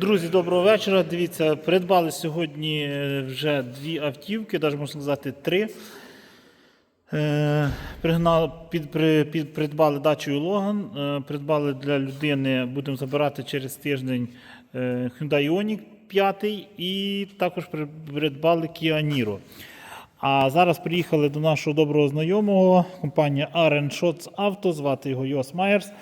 Друзі, доброго вечора. Дивіться, придбали сьогодні е, вже дві автівки, навіть можна сказати, три. Е, Пригнали, під, під, придбали дачею Логан, е, придбали для людини, будемо забирати через тиждень Hyundai Ioniq 5 і також придбали Kia Niro. А зараз приїхали до нашого доброго знайомого, компанія Shots Auto, звати його Йос Майерс.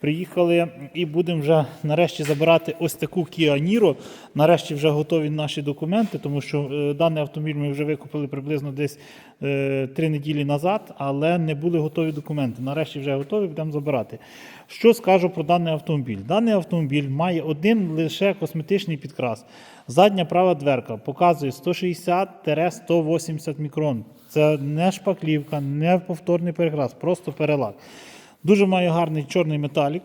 Приїхали і будемо вже нарешті забирати ось таку Kia Niro. Нарешті вже готові наші документи, тому що е, даний автомобіль ми вже викупили приблизно десь е, три неділі назад, але не були готові документи. Нарешті вже готові, будемо забирати. Що скажу про даний автомобіль? Даний автомобіль має один лише косметичний підкрас. Задня права дверка показує 160-180 мікрон. Це не шпаклівка, не повторний перекрас, просто перелак. Дуже має гарний чорний металік.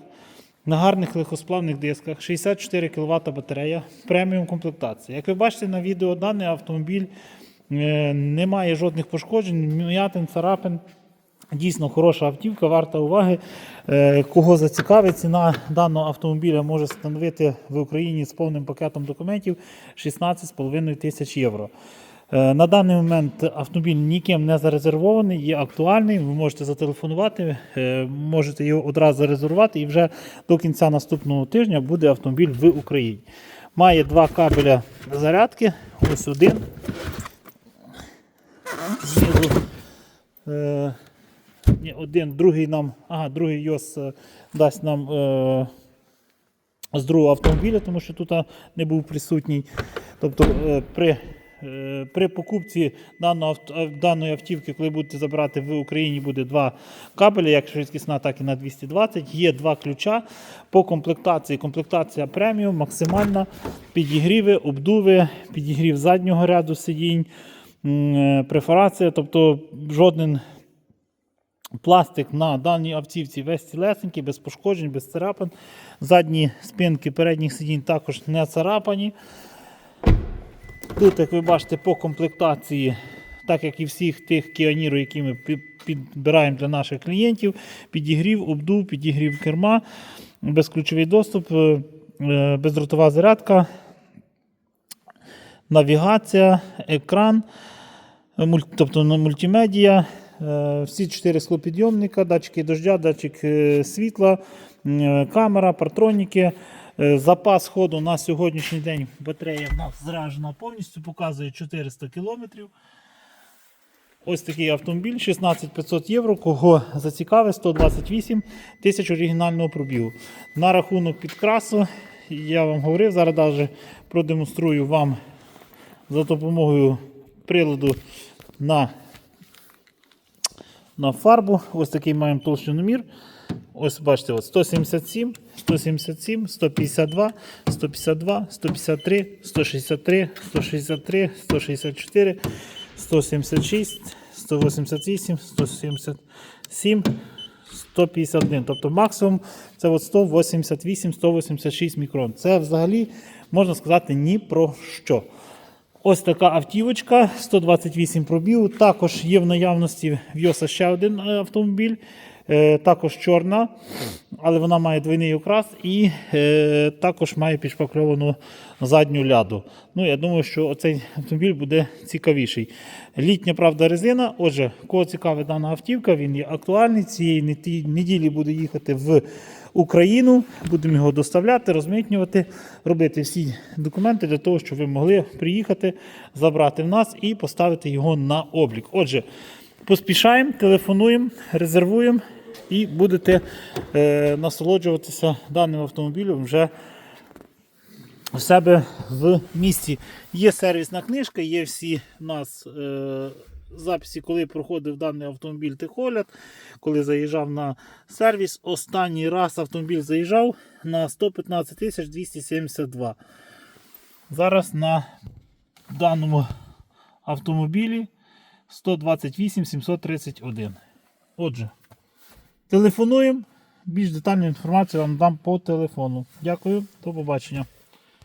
На гарних легкосплавних дисках, 64 кВт батарея, преміум комплектація. Як ви бачите на відео, даний автомобіль е, не має жодних пошкоджень, м'ятин, царапин. Дійсно хороша автівка, варта уваги. Е, Кого зацікавить, ціна даного автомобіля може становити в Україні з повним пакетом документів 16,5 тисяч євро. Е, На даний момент автомобіль ніким не зарезервований, є актуальний. Ви можете зателефонувати, е, можете його одразу зарезервувати, і вже до кінця наступного тижня буде автомобіль в Україні. Має два кабеля зарядки. Ось один. Знизу, е, ні, один, другий нам, ага, другий йос дасть нам е, з другого автомобіля, тому що тут не був присутній. Тобто е, при, при покупці даного, даної автівки, коли будете забирати в Україні, буде два кабелі, як швидкісна, так і на 220. Є два ключа по комплектації. Комплектація преміум, максимальна, підігріви, обдуви, підігрів заднього ряду сидінь, е, префорація, тобто жоден Пластик на даній автівці весь цілесенький, без пошкоджень, без царапин. Задні спинки передніх сидінь також не царапані. Тут, як ви бачите, по комплектації, так як і всіх тих Кіаніру, які ми підбираємо для наших клієнтів, підігрів, обдув, підігрів керма, безключовий доступ, е, е, бездротова зарядка, навігація, екран, тобто на мультимедіа, е, всі чотири склопідйомника, датчики дождя, датчик світла, камера, партроніки. Е, Запас ходу на сьогоднішній день батарея в нас зражена повністю, показує 400 км. Ось такий автомобіль, 16500 євро. Кого зацікавить, 128 тисяч оригінального пробігу. На рахунок підкрасу, я вам говорив, зараз навіть продемонструю вам за допомогою приладу на, на фарбу. Ось такий маємо толщиномір. Ось бачите, от 177, 177, 152, 152, 153, 163, 163, 164, 176, 188, 177, 151. Тобто максимум це от 188-186 мікрон. Це взагалі можна сказати ні про що. Ось така автівочка, 128 пробіл. Також є в наявності в Йоса ще один е, автомобіль, також чорна, але вона має двойний окрас і е, також має підшпакльовану задню ляду. Ну, Я думаю, що оцей автомобіль буде цікавіший. Літня правда резина. Отже, кого цікавить дана автівка, він є актуальний. Цієї неділі буде їхати в Україну. Будемо його доставляти, розмитнювати, робити всі документи для того, щоб ви могли приїхати, забрати в нас і поставити його на облік. Отже, поспішаємо, телефонуємо, резервуємо і будете е, насолоджуватися даним автомобілем вже у себе в місті. Є сервісна книжка, є всі у нас е, записи, коли проходив даний автомобіль техогляд, коли заїжджав на сервіс. Останній раз автомобіль заїжджав на 115 272. Зараз на даному автомобілі 128 731. Отже, телефонуємо. Більш детальну інформацію вам дам по телефону. Дякую, до побачення.